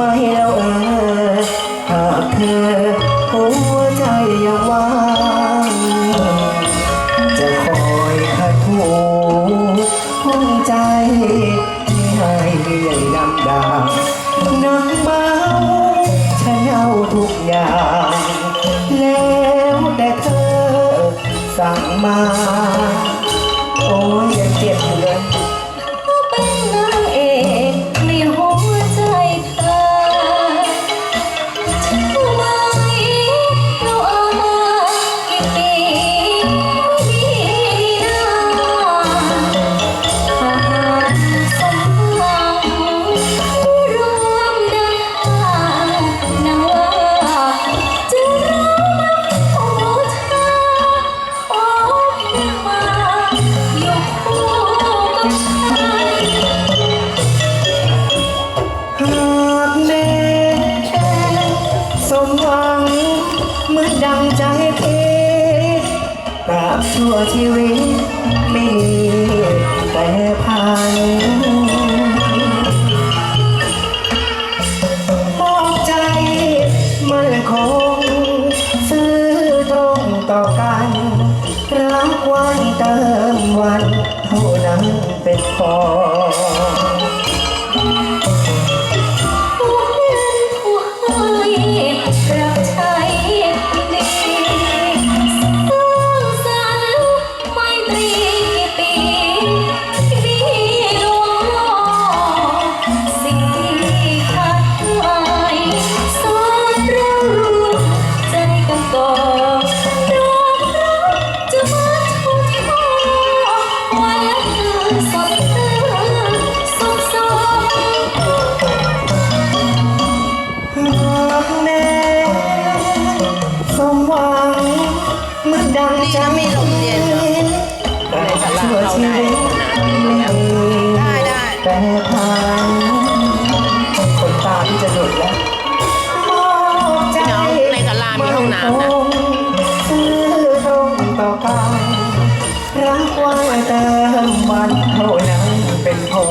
ไหมแล้วเออหากเธอหัวใจยังว่างจะคอยขัดหูห้องใจไม่ให้ใหญ่ดำดางน้ำเมาฉันเอาทุกอย่าง แล้วแต่เธอสั่งมา มหวัง เหมือนดังใจคิดตราบชั่วชีวิต ไม่มีแต่พันมอบใจมันคง ซื้อตรงต่อกันรักวันเติมวัน เท่านั้นเป็นพอ มื่อดังใจนี่นะมีลมเย็นเหรอแต่ชั่วชีวิตไม่ได้ได้แต่พันคนตาที่จะหลุดแล้วใจพี่น้องในศาลามีห้องน้ำนะซื้อตรงต่อกันรักไว้เติมวันเท่านั้นเป็นพอ